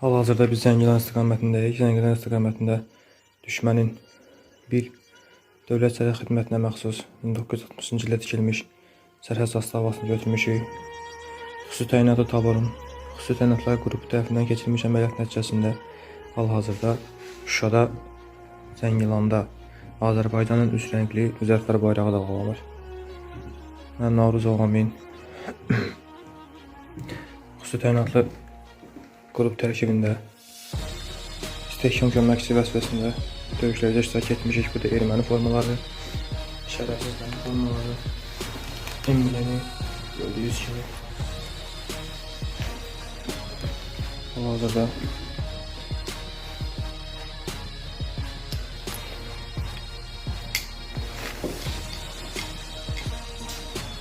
Hal-hazırda biz Zəngilan istiqamətindəyik. Zəngilan istiqamətində düşmənin bir dövlət sərhəd xidmətinə məxsus 1960-cı ildə tikilmiş sərhəd zastavasını götürmüşük. Xüsusi təyinatlı taborun xüsusi təyinatlar qrupu tərəfindən keçirilmiş əməliyyat nəticəsində hal-hazırda Şuşada, Zəngilanda Azərbaycanın üç rəngli müzəffər bayrağı dalğalanır. Mən Navruz Oğamin xüsusi təyinatlı qrup tərkibində istehkam köməkçisi vəzifəsində döyüşlərdə iştirak etmişik. Bu da erməni formaları, şərəfsizlərin formaları, emblemi gördüyünüz kimi. Hal-hazırda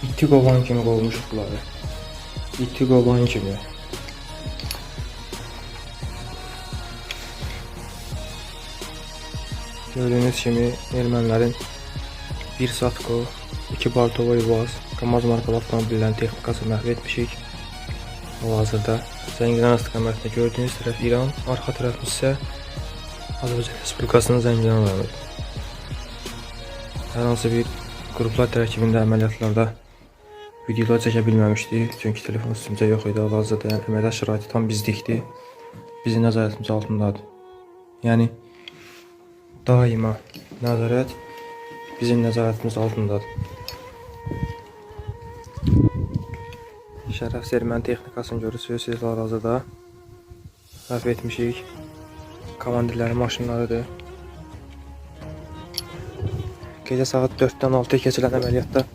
İti qovan kimi qovmuşuq bunları. İti qovan kimi. Gördüğünüz kimi ermənilərin bir Satko, iki Bartovoy Vaz, Kamaz markalı avtomobillərin texnikasını məhv etmişik. Hal-hazırda Zəngilan istiqamətində gördüyünüz tərəf İran, arxa tərəfimiz isə Azərbaycan Respublikasının Zəngilan rayonu. Hər hansı bir qruplar tərkibində əməliyyatlarda videolar çəkə bilməmişdik. Çünki telefon üstümüzdə yox idi. Hal-hazırda əməliyyat şəraiti tam bizdikdir. Bizim nəzarətimiz altındadır. Yəni daima nəzarət bizim nəzarətimiz altındadır. Şərəfsiz erməni texnikasını görürsünüz siz hal-hazırda. Məhv etmişik. Komandirlərin maşınlarıdır. Gecə saat 4-dən 6-ya keçilən əməliyyatda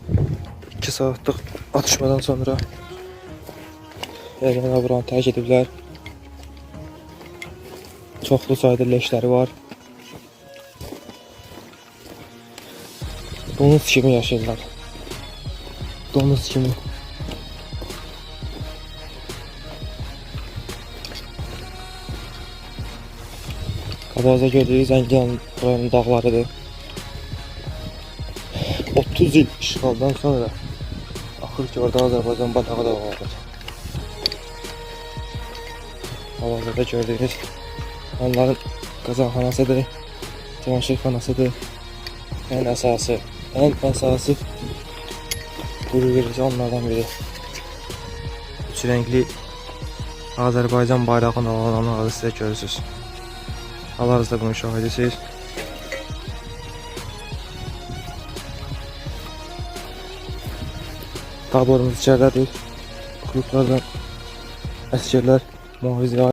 2 saatlıq atışmadan sonra erməni buranı tərk ediblər. Çoxlu sayda leşləri var. Donuz kimi yaşayırlar. Donuz kimi. Qabağınızda gördüyünüz Zəngilan rayonunun dağlarıdır. 30 il işğaldan sonra axır ki orada Azərbaycan bayrağı da vardır. Hal-hazırda gördüyünüz onların qazanxanasıdır, çamaşırxanasıdır. Ən əsası, əsası quru verici onlardan biri. Üç rəngli Azərbaycan bayrağının alanı ağzı sizə görürsünüz. Hal-hazırda bunun şahidisiniz. Taborumuz içəridədir. Klublardan əsgərlər mühafizəyə